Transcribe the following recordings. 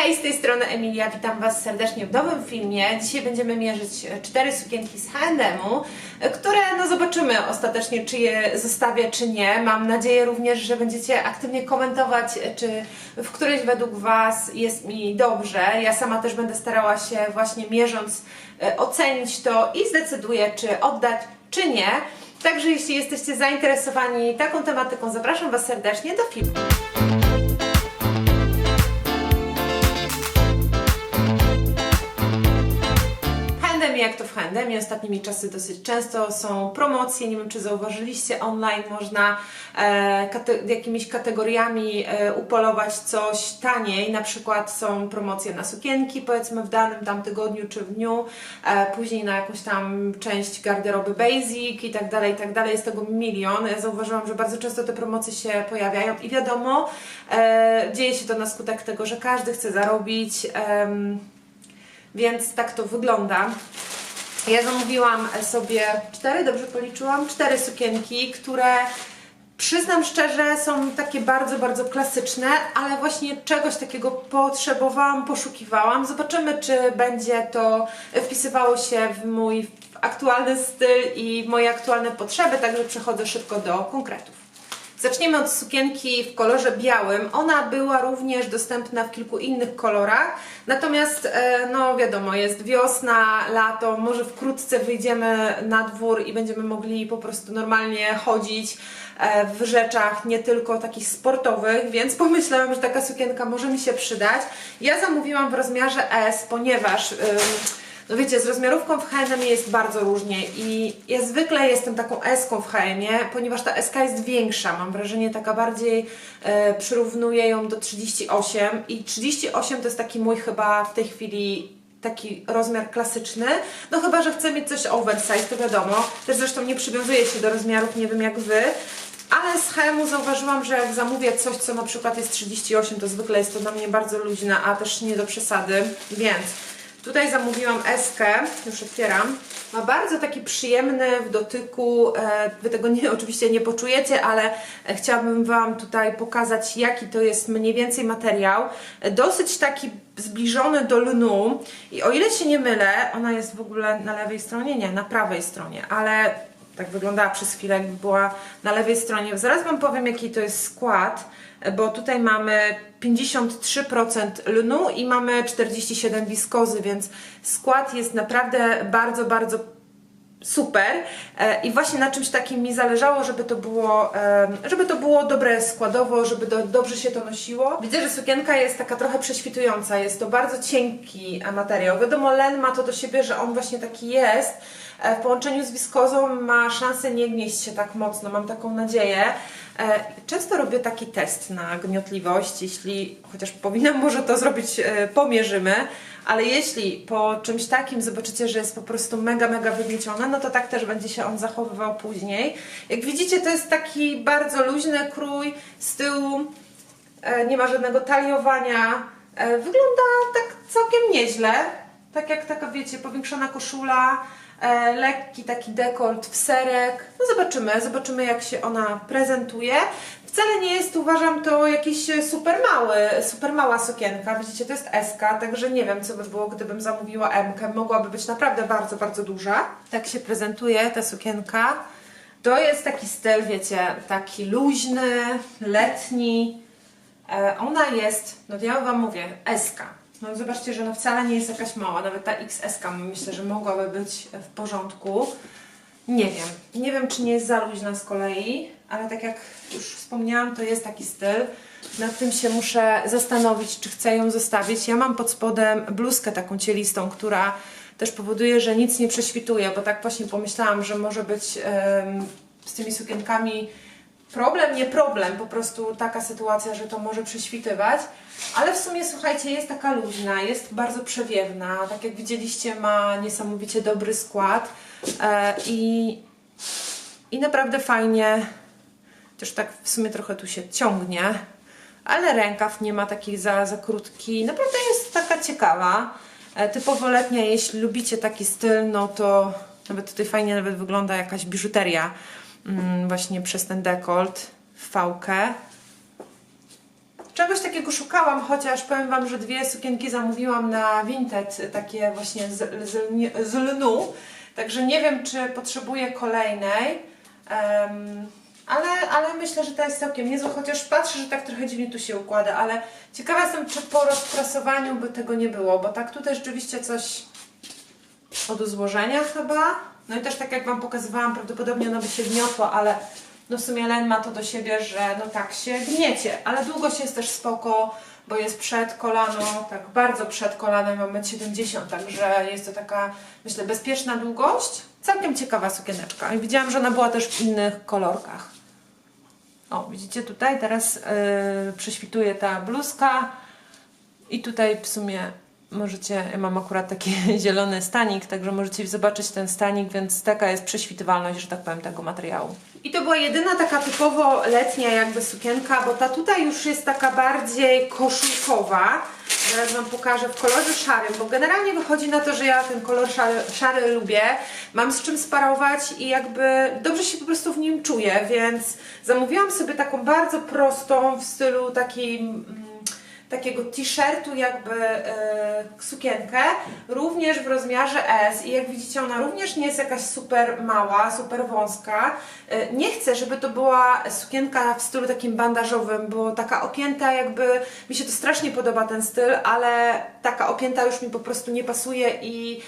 Hej, z tej strony Emilia, witam Was serdecznie w nowym filmie. Dzisiaj będziemy mierzyć cztery sukienki z H&M-u, które no zobaczymy ostatecznie, czy je zostawię, czy nie. Mam nadzieję również, że będziecie aktywnie komentować, czy w którejś według Was jest mi dobrze. Ja sama też będę starała się właśnie mierząc e, ocenić to i zdecyduję, czy oddać, czy nie. Także jeśli jesteście zainteresowani taką tematyką, zapraszam Was serdecznie do filmu. Jak to w Handemie, ostatnimi czasy dosyć często są promocje, nie wiem czy zauważyliście, online można e, kate- jakimiś kategoriami e, upolować coś taniej, na przykład są promocje na sukienki powiedzmy w danym tam tygodniu czy w dniu, e, później na jakąś tam część garderoby basic i tak dalej, i tak dalej, jest tego milion. Ja zauważyłam, że bardzo często te promocje się pojawiają i wiadomo, e, dzieje się to na skutek tego, że każdy chce zarobić, em, więc tak to wygląda. Ja zamówiłam sobie cztery, dobrze policzyłam, cztery sukienki, które przyznam szczerze są takie bardzo, bardzo klasyczne, ale właśnie czegoś takiego potrzebowałam, poszukiwałam. Zobaczymy, czy będzie to wpisywało się w mój aktualny styl i moje aktualne potrzeby, także przechodzę szybko do konkretów. Zaczniemy od sukienki w kolorze białym. Ona była również dostępna w kilku innych kolorach. Natomiast, e, no wiadomo, jest wiosna, lato, może wkrótce wyjdziemy na dwór i będziemy mogli po prostu normalnie chodzić e, w rzeczach nie tylko takich sportowych, więc pomyślałam, że taka sukienka może mi się przydać. Ja zamówiłam w rozmiarze S, ponieważ. ym, no wiecie, z rozmiarówką w H&M jest bardzo różnie i ja zwykle jestem taką S-ką w H&M, ponieważ ta SK jest większa, mam wrażenie taka bardziej e, przyrównuję ją do 38 i 38 to jest taki mój chyba w tej chwili taki rozmiar klasyczny, no chyba, że chcę mieć coś oversize, to wiadomo, też zresztą nie przywiązuję się do rozmiarów, nie wiem jak Wy, ale z H&M zauważyłam, że jak zamówię coś, co na przykład jest 38, to zwykle jest to dla mnie bardzo luźne, a też nie do przesady, więc Tutaj zamówiłam eskę, już otwieram. Ma bardzo taki przyjemny w dotyku, e, Wy tego nie, oczywiście nie poczujecie, ale e, chciałabym Wam tutaj pokazać jaki to jest mniej więcej materiał. E, Dosyć taki zbliżony do lnu i o ile się nie mylę, ona jest w ogóle na lewej stronie, nie, na prawej stronie, ale tak wyglądała przez chwilę, jakby była na lewej stronie. Zaraz Wam powiem, jaki to jest skład, bo tutaj mamy 53% lnu i mamy 47 wiskozy, więc skład jest naprawdę bardzo, bardzo super E, i właśnie na czymś takim mi zależało, żeby to było, żeby to było dobre składowo, żeby do, dobrze się to nosiło. Widzę, że sukienka jest taka trochę prześwitująca, jest to bardzo cienki materiał. Wiadomo, len ma to do siebie, że on właśnie taki jest. E, W połączeniu z wiskozą ma szansę nie gnieść się tak mocno, mam taką nadzieję. E, Często robię taki test na gniotliwość, jeśli, chociaż powinnam może to zrobić, e, pomierzymy, ale jeśli po czymś takim zobaczycie, że jest po prostu mega, mega wygniecione, no to tak też będzie się on zachowywał później. Jak widzicie, to jest taki bardzo luźny krój z tyłu, nie ma żadnego taliowania, wygląda tak całkiem nieźle, tak jak taka, wiecie, powiększona koszula, lekki taki dekolt w serek. No zobaczymy, zobaczymy jak się ona prezentuje. Wcale nie jest, uważam, to jakiś e, super mały, super mała sukienka. Widzicie, to jest SK, także nie wiem, co by było, gdybym zamówiła M. -kę. Mogłaby być naprawdę bardzo, bardzo duża. Tak się prezentuje ta sukienka. To jest taki styl, wiecie, taki luźny, letni. E, Ona jest, no ja Wam mówię, SK. No zobaczcie, że no wcale nie jest jakaś mała, nawet ta XS myślę, że mogłaby być w porządku. Nie wiem, nie wiem czy nie jest za luźna z kolei, ale tak jak już wspomniałam, to jest taki styl. Nad tym się muszę zastanowić, czy chcę ją zostawić. Ja mam pod spodem bluzkę taką cielistą, która też powoduje, że nic nie prześwituje, bo tak właśnie pomyślałam, że może być z tymi sukienkami problem, nie problem, po prostu taka sytuacja, że to może prześwitywać, ale w sumie słuchajcie, jest taka luźna, jest bardzo przewiewna, tak jak widzieliście ma niesamowicie dobry skład. E, i, i naprawdę fajnie, też tak w sumie trochę tu się ciągnie, ale rękaw nie ma taki za, za krótki, naprawdę jest taka ciekawa, e, typowo letnia, jeśli lubicie taki styl, no to nawet tutaj fajnie nawet wygląda jakaś biżuteria właśnie przez ten dekolt w fałkę. Czegoś takiego szukałam, chociaż powiem Wam, że dwie sukienki zamówiłam na Vinted, takie właśnie z, z, z lnu. Także nie wiem, czy potrzebuję kolejnej. Em, ale, ale myślę, że ta jest całkiem niezła, chociaż patrzę, że tak trochę dziwnie tu się układa, ale ciekawa jestem, czy po rozprasowaniu by tego nie było, bo tak tutaj rzeczywiście coś od złożenia chyba. No i też tak jak Wam pokazywałam, prawdopodobnie ono by się gniotło, ale no w sumie len ma to do siebie, że no tak się gniecie. Ale długość jest też spoko, bo jest przed kolano, tak bardzo przed kolanem, mam 1,70 m, także jest to taka, myślę, bezpieczna długość. Całkiem ciekawa sukieneczka. I widziałam, że ona była też w innych kolorkach. O, widzicie tutaj teraz yy, prześwituje ta bluzka i tutaj w sumie możecie, ja mam akurat taki zielony stanik, także możecie zobaczyć ten stanik, więc taka jest prześwitywalność, że tak powiem, tego materiału. I to była jedyna taka typowo letnia jakby sukienka, bo ta tutaj już jest taka bardziej koszulkowa. Zaraz Wam pokażę w kolorze szarym, bo generalnie wychodzi na to, że ja ten kolor szary, szary lubię. Mam z czym sparować i jakby dobrze się po prostu w nim czuję, więc zamówiłam sobie taką bardzo prostą w stylu takim... takiego t-shirtu jakby e, sukienkę, również w rozmiarze S i jak widzicie ona również nie jest jakaś super mała, super wąska. E, nie chcę, żeby to była sukienka w stylu takim bandażowym, bo taka opięta jakby, mi się to strasznie podoba ten styl, ale taka opięta już mi po prostu nie pasuje i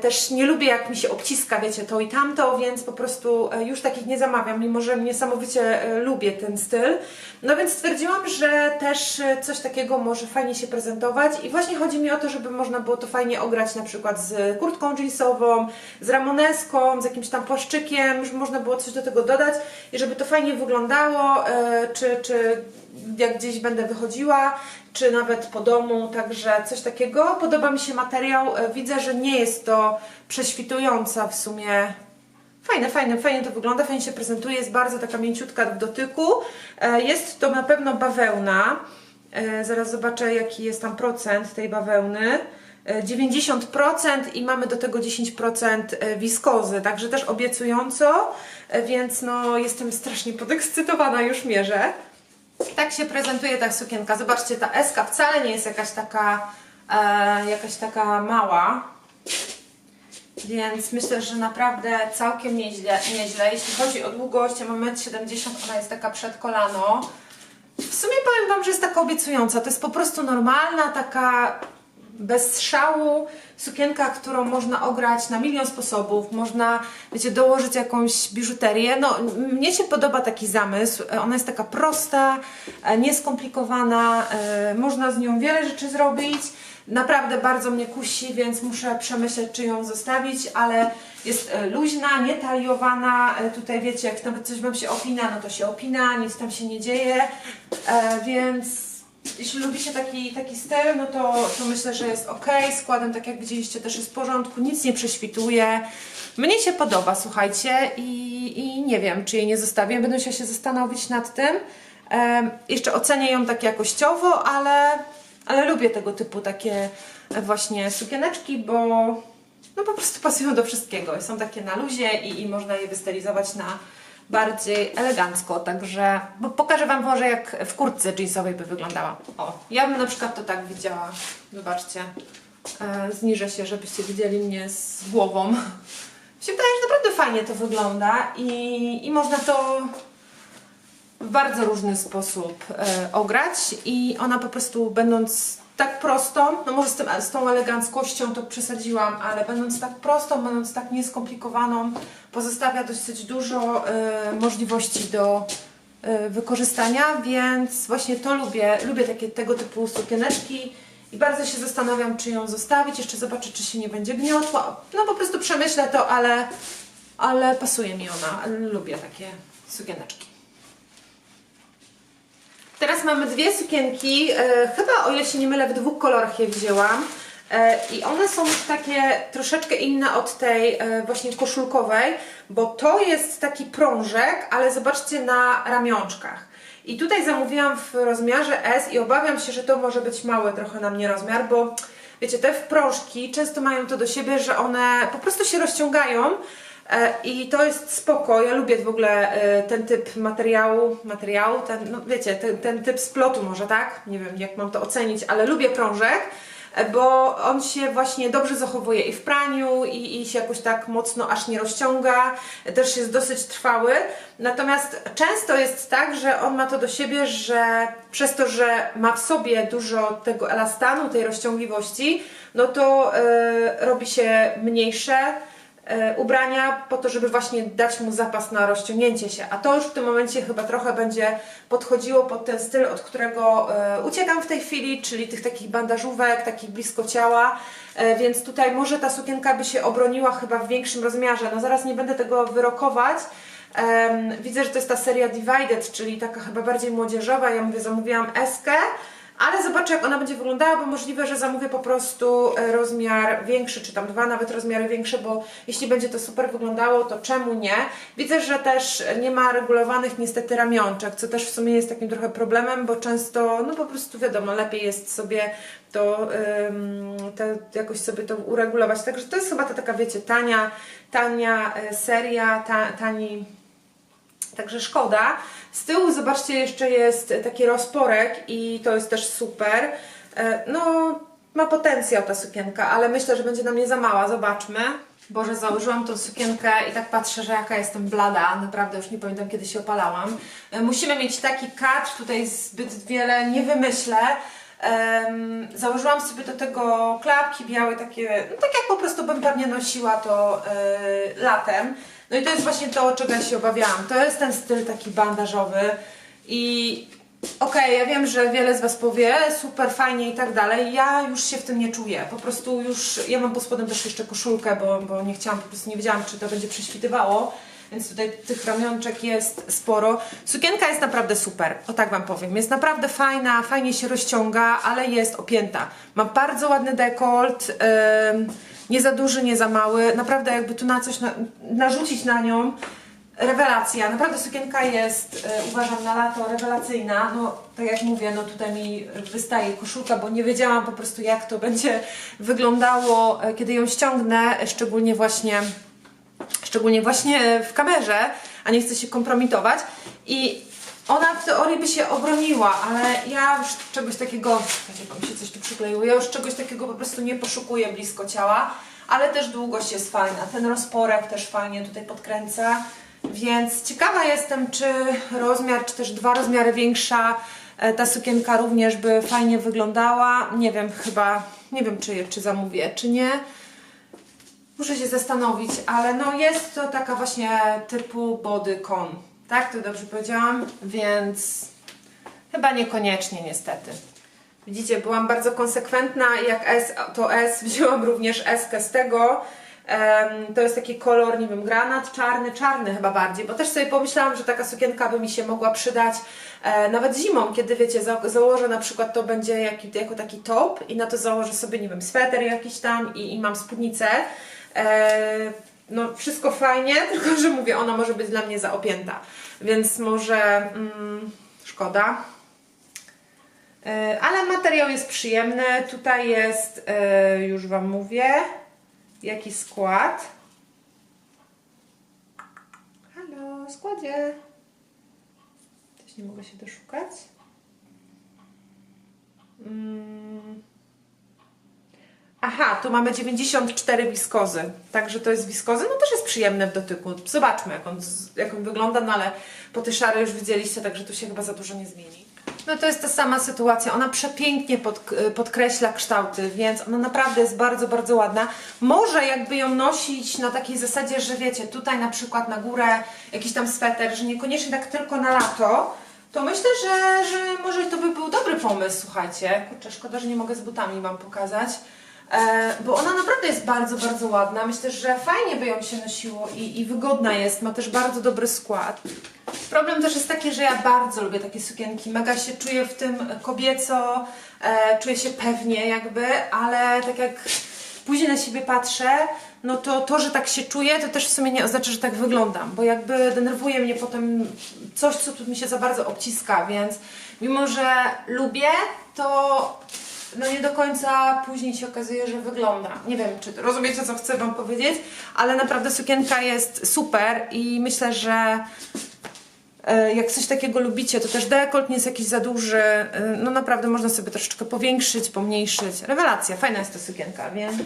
Też nie lubię, jak mi się obciska, wiecie, to i tamto, więc po prostu e, już takich nie zamawiam, mimo że niesamowicie e, lubię ten styl. No więc stwierdziłam, że też e, coś takiego może fajnie się prezentować i właśnie chodzi mi o to, żeby można było to fajnie ograć na przykład z kurtką jeansową, z ramoneską, z jakimś tam płaszczykiem, żeby można było coś do tego dodać i żeby to fajnie wyglądało, e, czy, czy jak gdzieś będę wychodziła, czy nawet po domu, także coś takiego. Podoba mi się materiał, e, widzę, że nie jest to prześwitująca w sumie. Fajne, fajne, fajnie to wygląda, fajnie się prezentuje, jest bardzo taka mięciutka w dotyku. E, Jest to na pewno bawełna. E, Zaraz zobaczę jaki jest tam procent tej bawełny. E, 90% i mamy do tego 10% e, wiskozy, także też obiecująco, więc no jestem strasznie podekscytowana, już mierzę. Tak się prezentuje ta sukienka. Zobaczcie, ta eska wcale nie jest jakaś taka, e, jakaś taka mała. Więc myślę, że naprawdę całkiem nieźle, nieźle. Jeśli chodzi o długość, ja mam 1,70 m, ona jest taka przed kolano. W sumie powiem Wam, że jest taka obiecująca. To jest po prostu normalna, taka bez szału sukienka, którą można ograć na milion sposobów. Można, wiecie, dołożyć jakąś biżuterię. No, mnie się podoba taki zamysł. E, Ona jest taka prosta, e, nieskomplikowana. e, Można z nią wiele rzeczy zrobić. Naprawdę bardzo mnie kusi, więc muszę przemyśleć, czy ją zostawić, ale jest luźna, nietaliowana. Tutaj wiecie, jak nawet coś Wam się opina, no to się opina, nic tam się nie dzieje. Więc jeśli lubicie taki, taki styl, no to, to myślę, że jest ok. Składem, tak jak widzieliście, też jest w porządku, nic nie prześwituje. Mnie się podoba, słuchajcie, i, i nie wiem, czy jej nie zostawię. Będę musiała się zastanowić nad tym. Jeszcze ocenię ją tak jakościowo, ale, ale lubię tego typu takie właśnie sukieneczki, bo no po prostu pasują do wszystkiego. Są takie na luzie i, i można je wystylizować na bardziej elegancko, także pokażę Wam może jak w kurtce jeansowej by wyglądała. O, ja bym na przykład to tak widziała. Zobaczcie. E, zniżę się, żebyście widzieli mnie z głową. Mi się wydaje, że naprawdę fajnie to wygląda i, i można to w bardzo różny sposób e, ograć i ona po prostu będąc tak prostą, no może z, tym, z tą eleganckością to przesadziłam, ale będąc tak prostą, będąc tak nieskomplikowaną, pozostawia dosyć dużo e, możliwości do e, wykorzystania, więc właśnie to lubię, lubię takie tego typu sukieneczki i bardzo się zastanawiam, czy ją zostawić, jeszcze zobaczę, czy się nie będzie gniotła, no po prostu przemyślę to, ale, ale pasuje mi ona, lubię takie sukieneczki. Teraz mamy dwie sukienki, e, chyba o ile się nie mylę w dwóch kolorach je wzięłam e, i one są już takie troszeczkę inne od tej e, właśnie koszulkowej, bo to jest taki prążek, ale zobaczcie na ramionczkach. I tutaj zamówiłam w rozmiarze S i obawiam się, że to może być mały trochę na mnie rozmiar, bo wiecie, te wprążki często mają to do siebie, że one po prostu się rozciągają I to jest spoko, ja lubię w ogóle e, ten typ materiału, materiału, ten, no wiecie, ten, ten typ splotu może, tak? Nie wiem jak mam to ocenić, ale lubię prążek, e, bo on się właśnie dobrze zachowuje i w praniu, i, i się jakoś tak mocno aż nie rozciąga, też jest dosyć trwały. Natomiast często jest tak, że on ma to do siebie, że przez to, że ma w sobie dużo tego elastanu, tej rozciągliwości, no to e, robi się mniejsze, e, ubrania po to, żeby właśnie dać mu zapas na rozciągnięcie się. A to już w tym momencie chyba trochę będzie podchodziło pod ten styl, od którego e, uciekam w tej chwili, czyli tych takich bandażówek, takich blisko ciała. E, więc tutaj może ta sukienka by się obroniła chyba w większym rozmiarze. No zaraz nie będę tego wyrokować. Widzę, że to jest ta seria Divided, czyli taka chyba bardziej młodzieżowa. Ja mówię, zamówiłam eskę. Ale zobaczę, jak ona będzie wyglądała, bo możliwe, że zamówię po prostu e, rozmiar większy, czy tam dwa nawet rozmiary większe, bo jeśli będzie to super wyglądało, to czemu nie? Widzę, że też nie ma regulowanych niestety ramionczek, co też w sumie jest takim trochę problemem, bo często, no po prostu wiadomo, lepiej jest sobie to, ym, te, jakoś sobie to uregulować. Także to jest chyba ta taka, wiecie, tania, tania e, seria, ta, tani Także szkoda. Z tyłu zobaczcie jeszcze jest taki rozporek i to jest też super. E, No, ma potencjał ta sukienka, ale myślę, że będzie na mnie za mała. Zobaczmy. Boże, założyłam tą sukienkę i tak patrzę, że jaka jestem blada. Naprawdę już nie pamiętam, kiedy się opalałam. E, Musimy mieć taki kadr, tutaj zbyt wiele nie wymyślę. Em, założyłam sobie do tego klapki białe, takie, no tak jak po prostu bym pewnie nosiła to e, latem. No i to jest właśnie to, czego ja się obawiałam. To jest ten styl taki bandażowy i okej, ja wiem, że wiele z Was powie, super, fajnie i tak dalej. Ja już się w tym nie czuję. Po prostu już, ja mam pod spodem też jeszcze koszulkę, bo, bo nie chciałam, po prostu nie wiedziałam, czy to będzie prześwitywało. Więc tutaj tych ramionczek jest sporo. Sukienka jest naprawdę super, o tak Wam powiem. Jest naprawdę fajna, fajnie się rozciąga, ale jest opięta. Ma bardzo ładny dekolt, ym, nie za duży, nie za mały. Naprawdę jakby tu na coś na, narzucić na nią, rewelacja. Naprawdę sukienka jest, e, uważam, na lato rewelacyjna. No, tak jak mówię, no tutaj mi wystaje koszulka, bo nie wiedziałam po prostu jak to będzie wyglądało, e, kiedy ją ściągnę, szczególnie właśnie szczególnie właśnie w kamerze, a nie chcę się kompromitować. I ona w teorii by się obroniła, ale ja już czegoś takiego, bo mi się coś tu przykleiło, ja już czegoś takiego po prostu nie poszukuję blisko ciała, ale też długość jest fajna. Ten rozporek też fajnie tutaj podkręca, więc ciekawa jestem, czy rozmiar, czy też dwa rozmiary większa e, ta sukienka również by fajnie wyglądała. Nie wiem, chyba, nie wiem czy, czy zamówię, czy nie. Muszę się zastanowić, ale no jest to taka właśnie typu bodycon. Tak, to dobrze powiedziałam? Więc chyba niekoniecznie niestety. Widzicie, byłam bardzo konsekwentna. Jak S to S, wzięłam również S z tego. Em, to jest taki kolor, nie wiem, granat, czarny, czarny chyba bardziej, bo też sobie pomyślałam, że taka sukienka by mi się mogła przydać e, nawet zimą, kiedy wiecie, za, założę na przykład to będzie jaki, jako taki top i na to założę sobie, nie wiem, sweter jakiś tam i, i mam spódnicę. E, no wszystko fajnie, tylko że mówię, ona może być dla mnie zaopięta, więc może mm, szkoda. E, ale materiał jest przyjemny. Tutaj jest, e, już Wam mówię, jaki skład. Halo, składzie. Też nie mogę się doszukać. Mm. Aha, tu mamy 94 wiskozy. Także to jest wiskozy, no też jest przyjemne w dotyku. Zobaczmy, jak on, jak on wygląda, no ale po te szare już widzieliście, także tu się chyba za dużo nie zmieni. No to jest ta sama sytuacja. Ona przepięknie pod, podkreśla kształty, więc ona naprawdę jest bardzo, bardzo ładna. Może jakby ją nosić na takiej zasadzie, że wiecie, tutaj na przykład na górę jakiś tam sweter, że niekoniecznie tak tylko na lato, to myślę, że, że może to by był dobry pomysł, słuchajcie. Kurczę, szkoda, że nie mogę z butami Wam pokazać. E, bo ona naprawdę jest bardzo, bardzo ładna. Myślę, że fajnie by ją się nosiło i, i wygodna jest. Ma też bardzo dobry skład. Problem też jest taki, że ja bardzo lubię takie sukienki. Mega się czuję w tym kobieco, e, czuję się pewnie jakby, ale tak jak później na siebie patrzę, no to to, że tak się czuję, to też w sumie nie oznacza, że tak wyglądam, bo jakby denerwuje mnie potem coś, co tu mi się za bardzo obciska, więc mimo, że lubię, to no nie do końca później się okazuje, że wygląda. Nie wiem, czy rozumiecie, co chcę Wam powiedzieć, ale naprawdę sukienka jest super i myślę, że e, jak coś takiego lubicie, to też dekolt nie jest jakiś za duży, e, no naprawdę można sobie troszeczkę powiększyć, pomniejszyć. Rewelacja, fajna jest ta sukienka, więc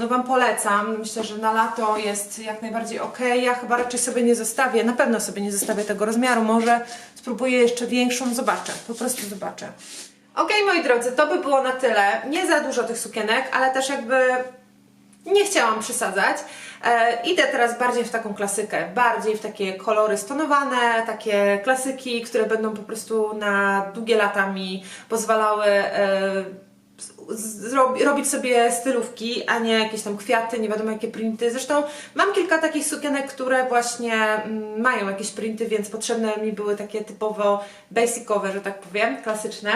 no Wam polecam. Myślę, że na lato jest jak najbardziej ok. Ja chyba raczej sobie nie zostawię, na pewno sobie nie zostawię tego rozmiaru. Może spróbuję jeszcze większą, zobaczę. Po prostu zobaczę. Ok, moi drodzy, to by było na tyle. Nie za dużo tych sukienek, ale też jakby nie chciałam przesadzać. E, idę teraz bardziej w taką klasykę, bardziej w takie kolory stonowane, takie klasyki, które będą po prostu na długie lata mi pozwalały e, robić sobie stylówki, a nie jakieś tam kwiaty, nie wiadomo jakie printy. Zresztą mam kilka takich sukienek, które właśnie mm, mają jakieś printy, więc potrzebne mi były takie typowo basicowe, że tak powiem, klasyczne.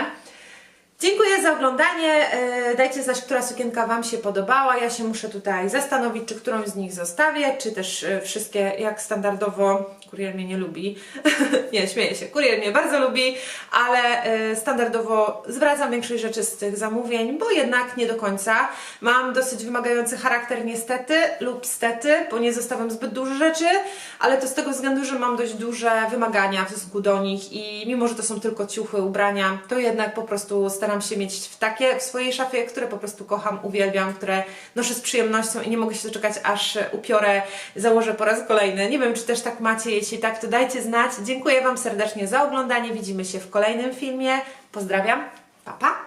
Dziękuję za oglądanie. E, Dajcie znać, która sukienka Wam się podobała. Ja się muszę tutaj zastanowić, czy którąś z nich zostawię, czy też e, wszystkie jak standardowo. Kurier mnie nie lubi. nie, śmieję się. Kurier mnie bardzo lubi, ale e, standardowo zwracam większość rzeczy z tych zamówień, bo jednak nie do końca. Mam dosyć wymagający charakter niestety lub stety, bo nie zostawiam zbyt dużo rzeczy, ale to z tego względu, że mam dość duże wymagania w stosunku do nich i mimo, że to są tylko ciuchy, ubrania, to jednak po prostu staram się mieć w takie w swojej szafie, które po prostu kocham, uwielbiam, które noszę z przyjemnością i nie mogę się doczekać, aż upiorę, założę po raz kolejny. Nie wiem, czy też tak macie, jeśli tak, to dajcie znać. Dziękuję Wam serdecznie za oglądanie, widzimy się w kolejnym filmie. Pozdrawiam, pa pa!